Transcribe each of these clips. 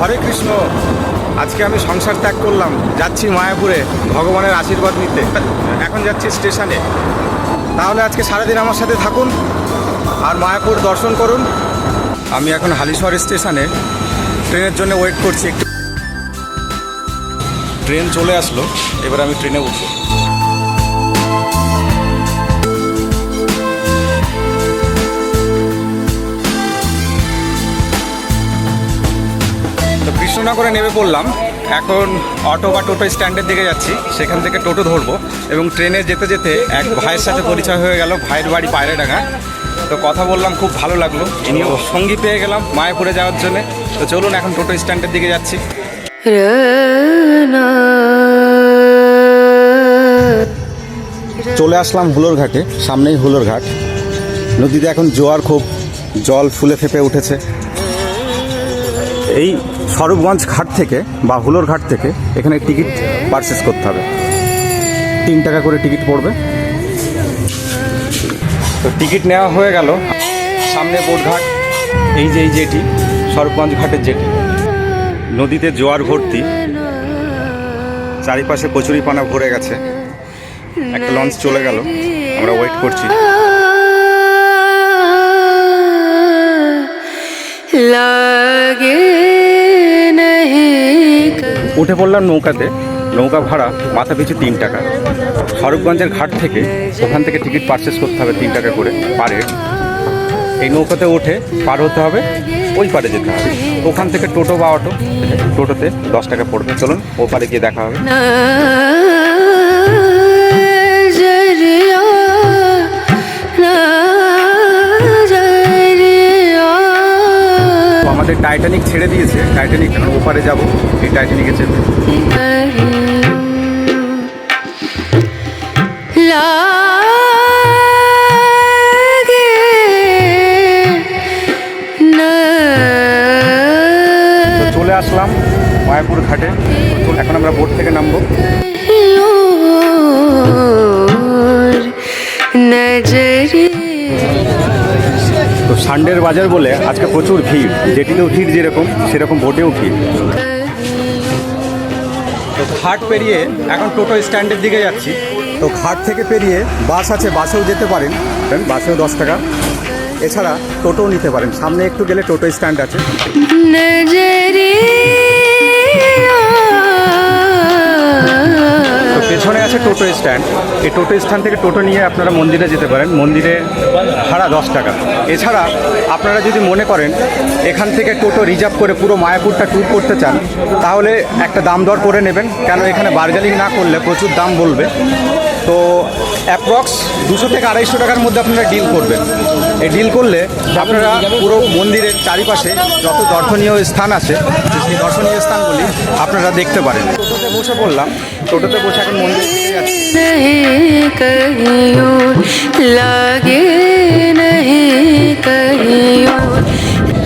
হরে কৃষ্ণ, আজকে আমি সংসার ত্যাগ করলাম, যাচ্ছি মায়াপুরে ভগবানের আশীর্বাদ নিতে। এখন যাচ্ছি স্টেশনে। তাহলে আজকে সারাদিন আমার সাথে থাকুন আর মায়াপুর দর্শন করুন। আমি এখন হালিশহর স্টেশনে। ট্রেনের জন্য ওয়েট করছি একটু। ট্রেন চলে আসলো, এবার আমি ট্রেনে উঠবো। কৃষ্ণনগরে নেমে পড়লাম। এখন অটো বা টোটো স্ট্যান্ডের দিকে যাচ্ছি। সেখান থেকে টোটো ধরবো এবং ট্রেনে যেতে যেতে এক ভাইয়ের সাথে পরিচয় হয়ে গেল ভাইয়ের বাড়ি পায়রাডাঙ্গা। তো কথা বললাম খুব ভালো লাগল। ইনিও সঙ্গী পেয়ে গেলাম মায়াপুরে যাওয়ার জন্য। তো চলুন এখন টোটো স্ট্যান্ডের দিকে যাচ্ছি। চলে আসলাম হুলোর ঘাটে সামনেই হুলোর ঘাট। নদীতে এখন জোয়ার খুব জল ফুলে ফেপে উঠেছে। এই স্বরূপগঞ্জ ঘাট থেকে বা হুলোর ঘাট থেকে এখানে টিকিট পারচেস করতে হবে। তিন টাকা করে টিকিট পড়বে। তো টিকিট নেওয়া হয়ে গেল। সামনে বোটঘাট এই যে এই জেটি স্বরূপগঞ্জ ঘাটের জেটি। নদীতে জোয়ার ভর্তি। চারিপাশে কচুরিপানা ভরে গেছে। একটা লঞ্চ চলে গেল। আমরা ওয়েট করছি। লাগে উঠে পড়লাম নৌকাতে নৌকা ভাড়া মাথা পিছু তিন টাকা। ফারুকগঞ্জের ঘাট থেকে ওখান থেকে টিকিট পারচেস করতে হবে তিন টাকা করে পারে এই নৌকাতে উঠে পার হতে হবে ওই পারে যেতে হবে। ওখান থেকে টোটো বা অটো টোটোতে দশ টাকা পড়বে। চলুন ও পারে গিয়ে দেখা হবে। আমাদের টাইটানিক ছেড়ে দিয়েছে। টাইটানিক এখন ওপারে যাব। এই টাইটানিকে চেপে চলে আসলাম মায়াপুর ঘাটে। তো এখন আমরা বোট থেকে নামবো। সানডের বাজার বলে আজকে প্রচুর ভিড় যেটিতেও ভিড় যেরকম সেরকম বোটেও ভিড়। তো ঘাট পেরিয়ে এখন টোটো স্ট্যান্ডের দিকে যাচ্ছি। তো ঘাট থেকে পেরিয়ে বাস আছে বাসেও যেতে পারেন। বাসেও দশ টাকা। এছাড়া টোটোও নিতে পারেন। সামনে একটু গেলে টোটো স্ট্যান্ড আছে। পেছনে আছে টোটো স্ট্যান্ড। এই টোটো স্ট্যান্ড থেকে টোটো নিয়ে আপনারা মন্দিরে যেতে পারেন। মন্দিরে ভাড়া দশ টাকা। এছাড়া আপনারা যদি মনে করেন এখান থেকে টোটো রিজার্ভ করে পুরো মায়াপুরটা ট্যুর করতে চান, তাহলে একটা দাম দর করে নেবেন। কেন এখানে বার্গেনিং না করলে প্রচুর দাম বলবে। তো অ্যাপ্রক্স দুশো থেকে আড়াইশো টাকার মধ্যে আপনারা ডিল করবেন। এই ডিল করলে আপনারা পুরো মন্দিরের চারিপাশে যত দর্শনীয় স্থান আছে সেই দর্শনীয় স্থানগুলি আপনারা দেখতে পারেন। টোটোতে বসে পড়লাম টোটোতে বসে এখন মন্দির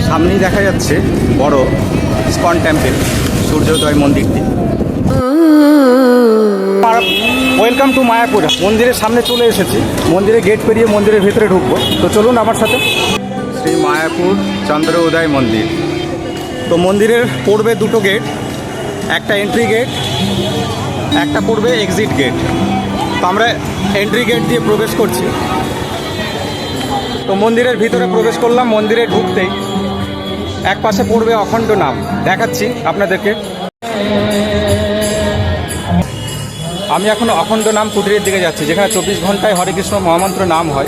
সামনেই দেখা যাচ্ছে বড় স্কন টেম্পেল সূর্যোদয় মন্দিরটি ওয়েলকাম টু মায়াপুর। মন্দিরের সামনে চলে এসেছি। মন্দিরে গেট পেরিয়ে মন্দিরের ভেতরে ঢুকবো। তো চলুন আমার সাথে। শ্রী মায়াপুর চন্দ্র উদয় মন্দির। তো মন্দিরের পড়বে দুটো গেট একটা এন্ট্রি গেট একটা পড়বে এক্সিট গেট তো আমরা এন্ট্রি গেট দিয়ে প্রবেশ করছি। তো মন্দিরের ভিতরে প্রবেশ করলাম, মন্দিরে ঢুকতেই। এক পাশে পড়বে অখণ্ড নাম। দেখাচ্ছি আপনাদেরকে। আমি এখন অখণ্ড নাম কুটিরের দিকে যাচ্ছি। যেখানে চব্বিশ ঘন্টায় হরে কৃষ্ণ মহামন্ত্র নাম হয়।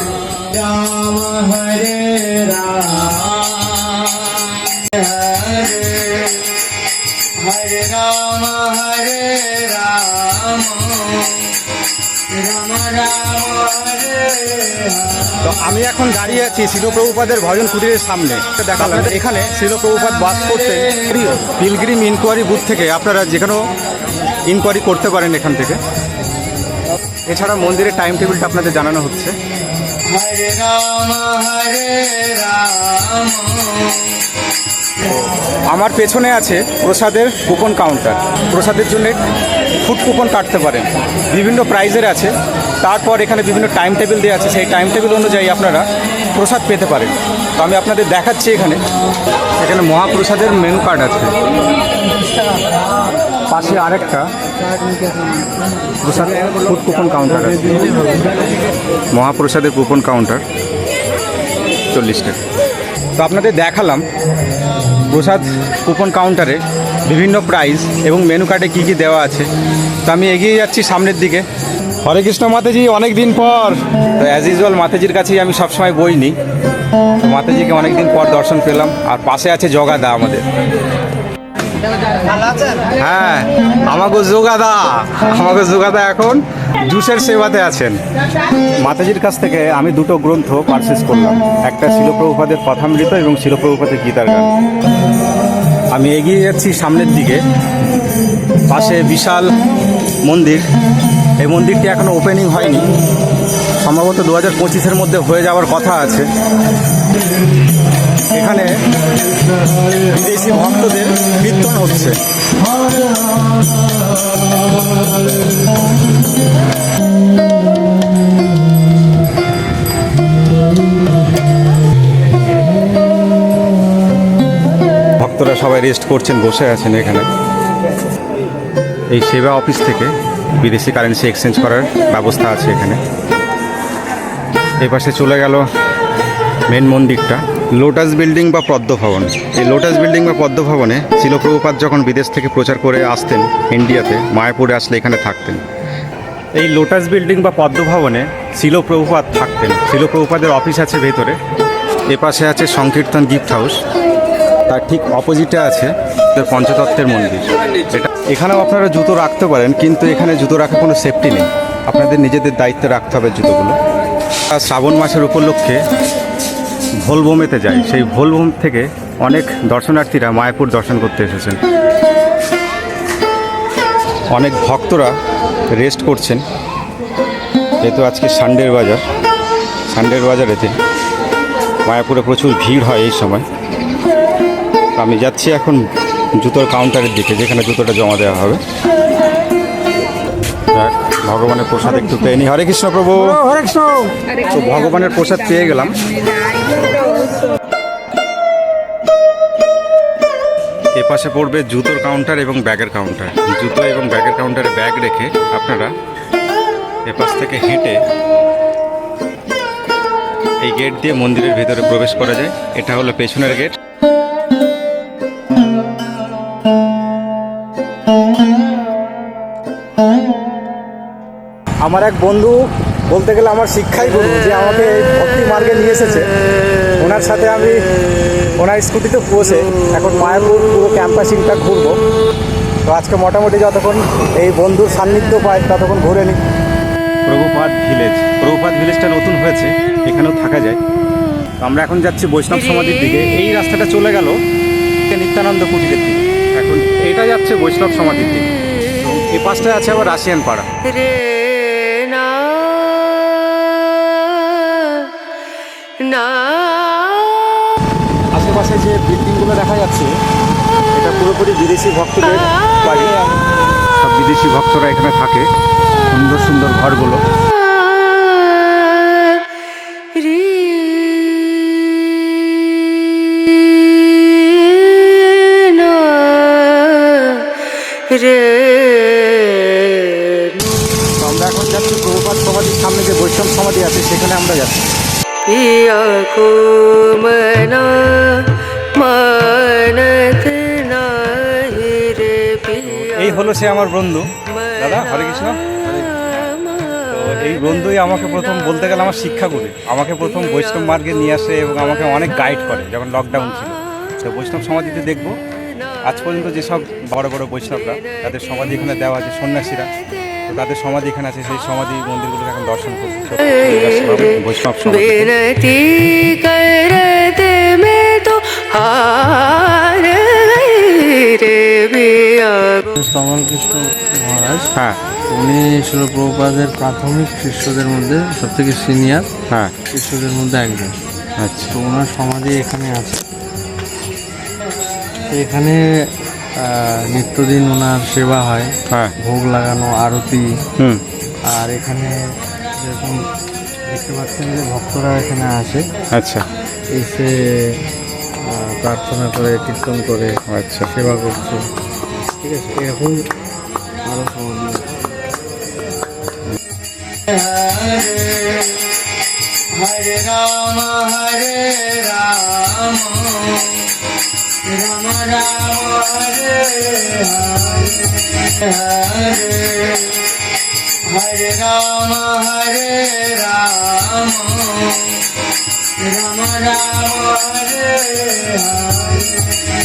রাম, হরে রাম। হরে হরে রাম হরে রাম। তো আমি এখন দাঁড়িয়ে আছি শিলপ্রভুপাদের ভজন কুটিরের সামনে। দেখালাম এখানে শিলপ্রভুপাদ বাস করতে পিলগ্রিম ইনকোয়ারি বুথ থেকে আপনারা যেখানেও ইনকোয়ারি করতে পারেন এখান থেকে। এছাড়া মন্দিরের টাইম টেবিলটা আপনাদের জানানো হচ্ছে। হরে রাম হরে রাম। আমার পেছনে আছে প্রসাদের কুপন কাউন্টার। প্রসাদের জন্য ফুড কুপন কাটতে পারেন। বিভিন্ন প্রাইজের আছে। তারপর এখানে বিভিন্ন টাইম টেবিল দেওয়া আছে। সেই টাইম টেবিল অনুযায়ী আপনারা প্রসাদ পেতে পারেন। তো আমি আপনাদের দেখাচ্ছি এখানে। এখানে মহাপ্রসাদের মেনু কার্ড আছে। পাশে আরেকটা প্রসাদ ফুড কুপন কাউন্টার আছে। মহাপ্রসাদের কুপন কাউন্টার চল্লিশ টাকা। তো আপনাদের দেখালাম প্রসাদ কুপন কাউন্টারে বিভিন্ন প্রাইস এবং মেনু কার্ডে কী কী দেওয়া আছে। তো আমি এগিয়ে যাচ্ছি সামনের দিকে। হরে কৃষ্ণ মাতাজি অনেক দিন পর। তো অ্যাজ ইউজুয়াল মাতাজির কাছেই আমি সবসময় বই নিই তো মাতাজিকে অনেক দিন পর দর্শন পেলাম। আর পাশে আছে জগাদা আমাদের। হ্যাঁ আমাকে যোগাদা আমাকে যোগাদা এখন। জুসের সেবাতে আছেন। মাতাজির কাছ থেকে আমি দুটো গ্রন্থ পারচেস করলাম। একটা শিলপ্রভুপাদের কথামৃত এবং শিলপ্রভুপাদের গীতার গান। আমি এগিয়ে যাচ্ছি সামনের দিকে। পাশে বিশাল মন্দির। এই মন্দিরটি এখনও ওপেনিং হয়নি। সম্ভবত দু হাজার পঁচিশের মধ্যে হয়ে যাওয়ার কথা আছে। এখানে বিদেশি ভক্তদের কীর্তন হচ্ছে। ভক্তরা সবাই রেস্ট করছেন, বসে আছেন এখানে। এই সেবা অফিস থেকে বিদেশি কারেন্সি এক্সচেঞ্জ করার ব্যবস্থা আছে এখানে। এই পাশে চলে গেল মেন মন্দিরটা। লোটাস বিল্ডিং বা পদ্মভবন এই লোটাস বিল্ডিং বা পদ্মভবনে শিলপ্রভুপাত যখন বিদেশ থেকে প্রচার করে আসতেন ইন্ডিয়াতে, মায়াপুরে আসলে এখানে থাকতেন। এই লোটাস বিল্ডিং বা পদ্মভবনে শিলপ্রভুপাত থাকতেন। শিলপ্রভুপাদের অফিস আছে ভেতরে। এ পাশে আছে সংকীর্তন গিফট হাউস। তার ঠিক অপোজিটে আছে পঞ্চতত্ত্বের মন্দির। এটা এখানেও আপনারা জুতো রাখতে পারেন, কিন্তু এখানে জুতো রাখার কোনো সেফটি নেই। আপনাদের নিজেদের দায়িত্বে রাখতে হবে জুতোগুলো। আর শ্রাবণ মাসের উপলক্ষে ভোলভূমিতে যায়। সেই ভোলভূম থেকে অনেক দর্শনার্থীরা মায়াপুর দর্শন করতে এসেছেন। অনেক ভক্তরা রেস্ট করছেন। যেহেতু আজকে সানডের বাজার, সানডের বাজারেতে মায়াপুরে প্রচুর ভিড় হয় এই সময়। আমি যাচ্ছি এখন জুতোর কাউন্টারের দিকে, যেখানে জুতোটা জমা দেওয়া হবে। ভগবানের প্রসাদ একটু পেয়ে নি। হরে কৃষ্ণ প্রভু। হরে কৃষ্ণ। তো ভগবানের প্রসাদ পেয়ে গেলাম। এ পাশে পড়বে জুতোর কাউন্টার এবং ব্যাগের কাউন্টার জুতো এবং ব্যাগের কাউন্টারে ব্যাগ রেখে আপনারা এ পাশ থেকে হেঁটে এই গেট দিয়ে মন্দিরের ভেতরে প্রবেশ করা যায়। এটা হলো পেছনের গেট আমার এক বন্ধু বলতে গেলে আমার শিক্ষাই গুরু যে আমাকে এই ভক্তি মার্গে নিয়ে এসেছে। ওনার সাথে আমি ওনার স্কুটিতে বসে এখন মায়াপুর পুরো ক্যাম্পাসিংটা ঘুরবো। তো আজকে মোটামুটি যতক্ষণ এই বন্ধুর সান্নিধ্য পাই ততক্ষণ ঘুরে নিই। প্রভুপাত ভিলেজ। প্রভুপাত ভিলেজটা নতুন হয়েছে এখানেও থাকা যায়। তো আমরা এখন যাচ্ছি বৈষ্ণব সমাধির দিকে। এই রাস্তাটা চলে গেল নিত্যানন্দ কুটিরের দিকে। এখন এটা যাচ্ছে বৈষ্ণব সমাধির দিকে। এই পাশটায় আছে আবার রাশিয়ান পাড়া। যাচ্ছে এটা পুরোপুরি বিদেশি ভক্তদের বাড়ি। সব বিদেশি ভক্তরা এখানে থাকে। সুন্দর সুন্দর ঘরগুলো। আমরা এখন যাচ্ছি প্রভুপাত সমাধির সামনে যে বৈষ্ণব সমাধি আছে সেখানে আমরা যাচ্ছি। হলো সে আমার বন্ধু। দাদা, হরে কৃষ্ণ। এই বন্ধুই আমাকে প্রথম বলতে গেলে আমার শিক্ষা শিক্ষাগুরু। আমাকে প্রথম বৈষ্ণব মার্গে নিয়ে আসে এবং আমাকে অনেক গাইড করে যখন লকডাউন ছিল। তো বৈষ্ণব সমাধিতে দেখব। আজ পর্যন্ত যেসব বড় বড় বৈষ্ণবরা, তাদের সমাধি এখানে দেওয়া আছে, সন্ন্যাসীরা। তাদের সমাধি এখানে আছে, সেই সমাধি মন্দিরগুলোকে এখন দর্শন করছি বৈষ্ণব पिया কৃষ্ণ মহারাজ। হ্যাঁ। উনি ছিল প্রভুপাদের প্রাথমিক শিষ্যদের মধ্যে সব থেকে সিনিয়র হ্যাঁ। শিষ্যদের মধ্যে একজন। আচ্ছা। তো ওনার সমাধি এখানে আছে। এখানে নিত্যদিন ওনার সেবা হয়। হ্যাঁ। ভোগ লাগানো আরতি। হুম। আর এখানে যেরকম দেখতে পাচ্ছেন যে ভক্তরা এখানে আসে। আচ্ছা। এসে প্রার্থনা করে কীর্তন করে আচ্ছা। সেবা করছে। ঠিক আছে এরকম আরও হরে রাম হরে রাম রাম রাম হরে হরে হরে রাম হরে রাম রাম রাম হরে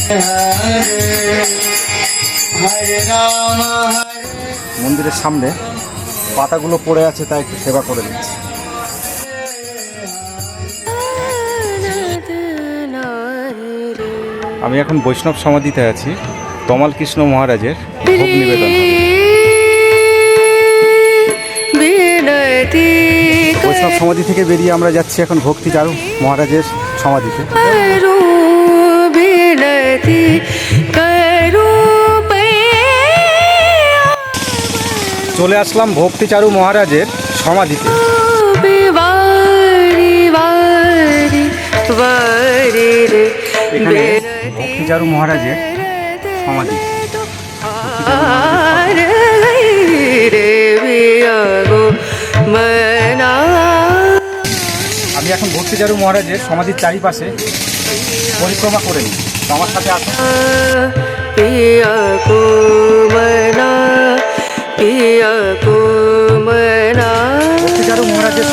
হরে মন্দিরের সামনে পাতাগুলো পড়ে আছে তাই একটু সেবা করে দিচ্ছি আমি এখন বৈষ্ণব সমাধিতে আছি তমাল কৃষ্ণ মহারাজের ভোগ নিবেদন বৈষ্ণব সমাধি থেকে বেরিয়ে আমরা যাচ্ছি এখন ভক্তি চারু মহারাজের সমাধিতে। চলে আসলাম ভক্তিচারু মহারাজের সমাধিতে। এখানে ভক্তিচারু মহারাজের সমাধি। আমি এখন ভক্তিচারু মহারাজের সমাধির চারিপাশে পরিক্রমা করে নিই। আমার সাথে আসুন।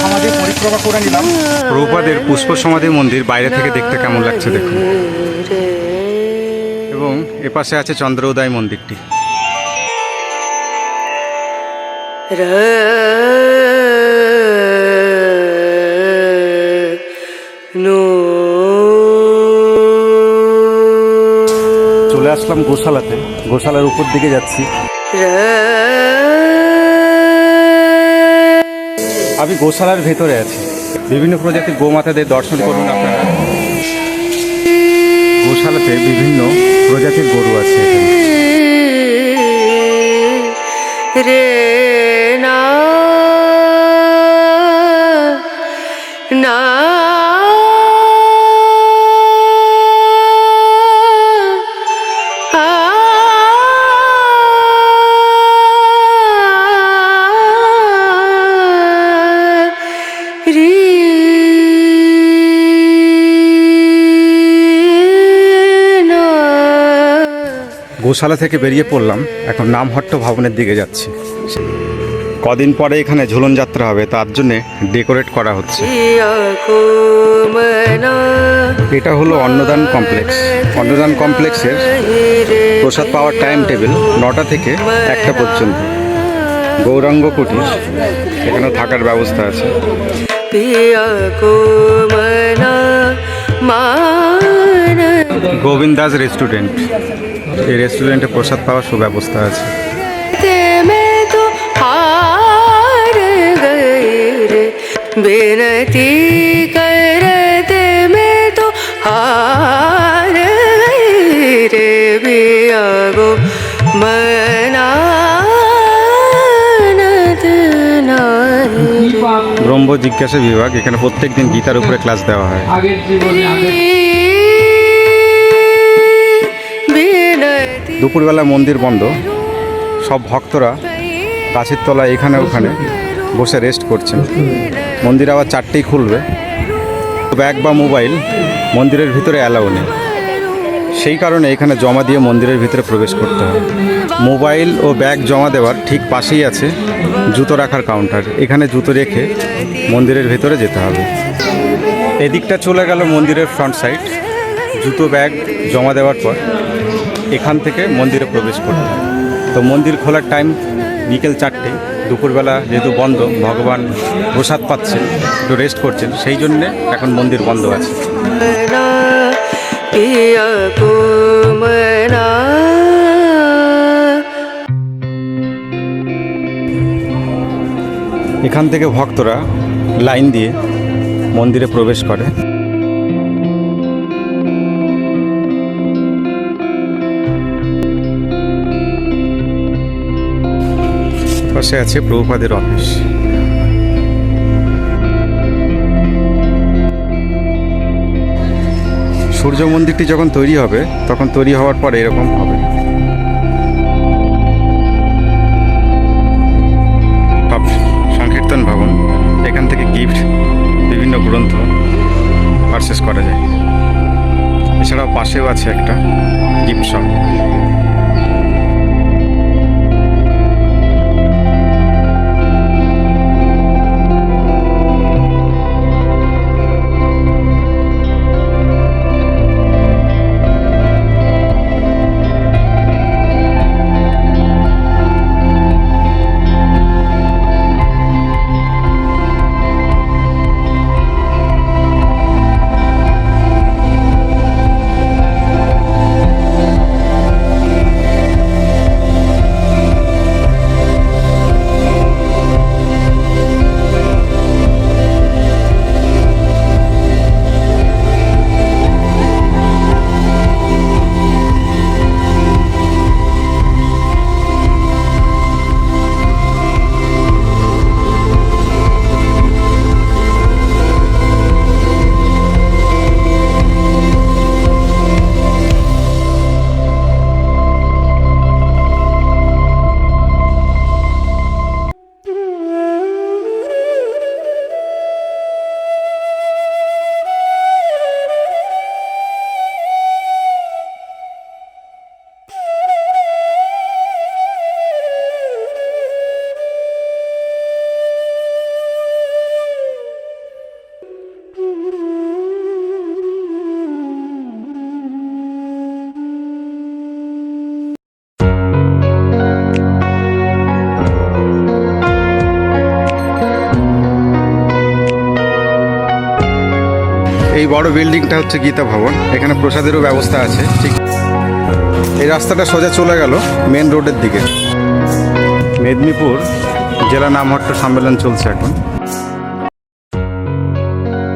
সমাধি পরিক্রমা করে নিলাম। প্রভুপাদের পুষ্প সমাধি মন্দির বাইরে থেকে দেখতে কেমন লাগছে দেখুন। এবং এপাশে আছে চন্দ্র উদয় মন্দিরটি। চলে আসলাম গোশালাতে। গোশালার উপর দিকে যাচ্ছি। আমি গোশালার ভেতরে আছি। বিভিন্ন প্রজাতির গোমাতাদের দর্শন করুন আপনারা। গোশালাতে বিভিন্ন প্রজাতির গরু আছে এখানে। গোশালা থেকে বেরিয়ে পড়লাম, এখন নামহট্ট ভবনের দিকে যাচ্ছি। কদিন পরে এখানে ঝুলন যাত্রা হবে, তার জন্য ডেকোরেট করা হচ্ছে। এটা হলো অন্নদান কমপ্লেক্স। অন্নদান কমপ্লেক্সের প্রসাদ পাওয়ার টাইম টেবিল নটা থেকে একটা পর্যন্ত। গৌরাঙ্গ কুটির এখানে থাকার ব্যবস্থা আছে। গোবিন্দাস রেস্টুরেন্ট। এই রেস্টুরেন্টে প্রসাদ পাওয়ার সুব্যবস্থা আছে। রে। ব্রহ্ম জিজ্ঞাসা বিভাগ এখানে প্রত্যেক দিন গীতার উপরে ক্লাস দেওয়া হয়। দুপুরবেলা মন্দির বন্ধ। সব ভক্তরা গাছের তলায় এখানে ওখানে বসে রেস্ট করছেন। মন্দির আবার চারটেই খুলবে। ব্যাগ বা মোবাইল মন্দিরের ভিতরে অ্যালাউ নেই। সেই কারণে এখানে জমা দিয়ে মন্দিরের ভিতরে প্রবেশ করতে হয়। মোবাইল ও ব্যাগ জমা দেওয়ার ঠিক পাশেই আছে জুতো রাখার কাউন্টার এখানে জুতো রেখে মন্দিরের ভিতরে যেতে হবে। এদিকটা চলে গেল মন্দিরের ফ্রন্ট সাইড জুতো ব্যাগ জমা দেওয়ার পর এখান থেকে মন্দিরে প্রবেশ করতে হয়। তো মন্দির খোলার টাইম বিকেল চারটে, দুপুরবেলা যেহেতু বন্ধ, ভগবান প্রসাদ পাচ্ছেন, একটু রেস্ট করছেন, সেই জন্যে এখন মন্দির বন্ধ আছে। এখান থেকে ভক্তরা লাইন দিয়ে মন্দিরে প্রবেশ করে। পাশে আছে প্রভুপাদের অফিস। সূর্য মন্দিরটি যখন তৈরি হবে, তখন তৈরি হওয়ার পর এরকম হবে। সংকীর্তন ভবন, এখান থেকে গিফট, বিভিন্ন গ্রন্থ পারচেস করা যায়। এছাড়াও পাশেও আছে একটা গিফট শপ এই বড় বিল্ডিংটা হচ্ছে গীতা ভবন। এখানে প্রসাদেরও ব্যবস্থা আছে, ঠিক। এই রাস্তাটা সোজা চলে গেল মেন রোডের দিকে। মেদিনীপুর জেলা নামহট্ট সম্মেলন চলছে এখন।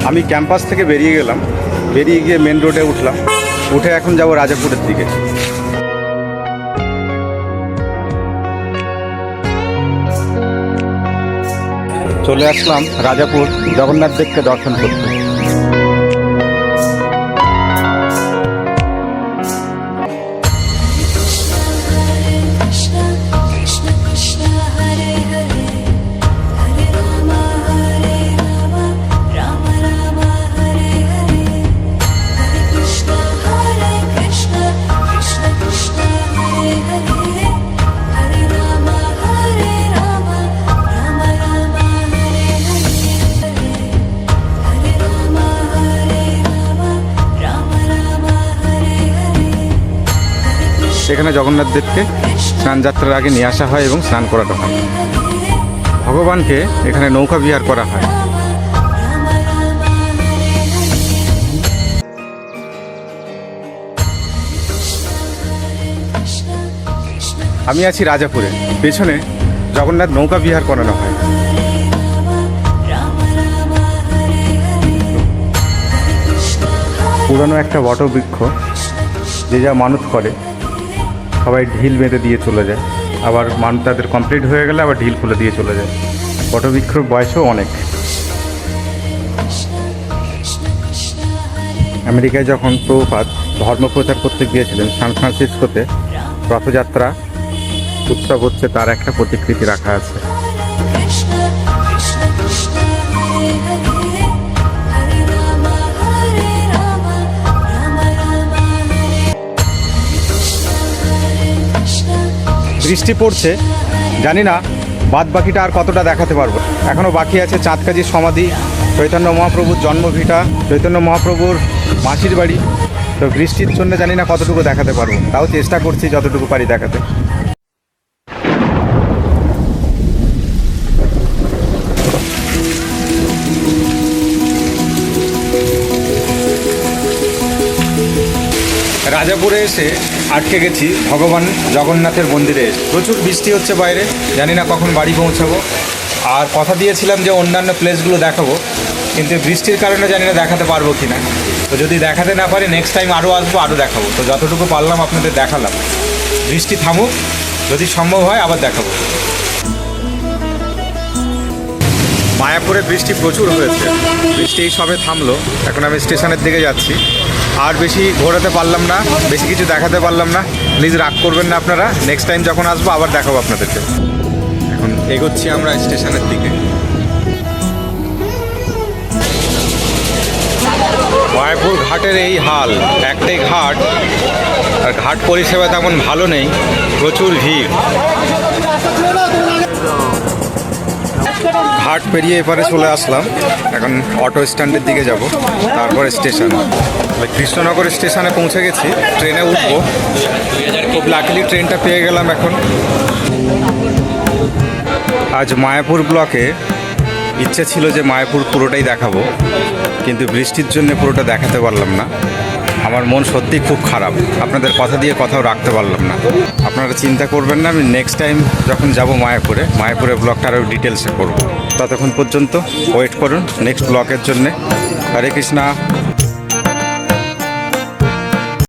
আমি ক্যাম্পাস থেকে বেরিয়ে গেলাম। বেরিয়ে গিয়ে মেন রোডে উঠলাম। উঠে এখন যাব রাজাপুরের দিকে। চলে আসলাম রাজাপুর জগন্নাথ দেবকে দর্শন করতে। সেখানে জগন্নাথ দেবকে স্নান যাত্রার আগে নিয়ে আসা হয় এবং স্নান করানো হয়। ভগবানকে এখানে নৌকা বিহার করা হয়। আমি আছি রাজাপুরে। পেছনে জগন্নাথ নৌকা বিহার করানো হয়। পুরানো একটা বটবৃক্ষ যে যা মানত করে। সবাই ঢিল বেঁধে দিয়ে চলে যায়। আবার মান তাদের কমপ্লিট হয়ে গেলে আবার ঢিল খুলে দিয়ে চলে যায়। বটবৃক্ষর বয়সও অনেক। আমেরিকায় যখন প্রভুপাত ধর্ম প্রচার করতে গিয়েছিলেন সান ফ্রান্সিসকোতে, রথযাত্রা, উৎসব হচ্ছে তার একটা প্রতিকৃতি রাখা আছে। বৃষ্টি পড়ছে, জানি না বাদ বাকিটা আর কতটা দেখাতে পারব। এখনও বাকি আছে চাঁদকাজির সমাধি, চৈতন্য মহাপ্রভুর জন্মভিটা, চৈতন্য মহাপ্রভুর মাসির বাড়ি। তো বৃষ্টির জন্য জানি না কতটুকু দেখাতে পারব, তাও চেষ্টা করছি যতটুকু পারি দেখাতে। রাজাপুরে এসে আটকে গেছি। ভগবান জগন্নাথের মন্দিরে। প্রচুর বৃষ্টি হচ্ছে বাইরে। জানি না কখন বাড়ি পৌঁছাবো। আর কথা দিয়েছিলাম যে অন্যান্য প্লেসগুলো দেখাবো। কিন্তু বৃষ্টির কারণে জানি না দেখাতে পারব কি না তো যদি দেখাতে না পারি নেক্সট টাইম আরও আসব আরও দেখাবো। তো যতটুকু পারলাম আপনাদের দেখালাম। বৃষ্টি থামুক। যদি সম্ভব হয়, আবার দেখাবো। মায়াপুরে বৃষ্টি প্রচুর হয়েছে। বৃষ্টি এই সবে থামলো। এখন আমি স্টেশনের দিকে যাচ্ছি। আর বেশি ঘোরাতে পারলাম না, বেশি কিছু দেখাতে পারলাম না। প্লিজ রাগ করবেন না আপনারা। নেক্সট টাইম যখন আসব আবার দেখাবো আপনাদেরকে। এখন এগোচ্ছি আমরা স্টেশনের দিকে। মায়াপুর ঘাটের এই হাল, একটাই ঘাট। আর ঘাট পরিষেবা তেমন ভালো নেই, প্রচুর ভিড়। ঘাট পেরিয়ে এপারে চলে আসলাম। এখন অটো স্ট্যান্ডের দিকে যাব, তারপরে স্টেশন কৃষ্ণনগর স্টেশনে পৌঁছে গেছি, ট্রেনে উঠবো। খুব লাকিলি ট্রেনটা পেয়ে গেলাম এখন। আজ মায়াপুর ব্লকে ইচ্ছে ছিল যে মায়াপুর পুরোটাই দেখাবো, কিন্তু বৃষ্টির জন্য পুরোটা দেখাতে পারলাম না। আমার মন সত্যি খুব খারাপ। আপনাদের কথা দিয়ে কথাও রাখতে পারলাম না। আপনারা চিন্তা করবেন না, আমি নেক্সট টাইম যখন যাব মায়াপুরে মায়াপুরে ব্লগটা আরও ডিটেলসে করব। ততক্ষণ পর্যন্ত ওয়েট করুন নেক্সট ব্লকের জন্যে। হরে কৃষ্ণা।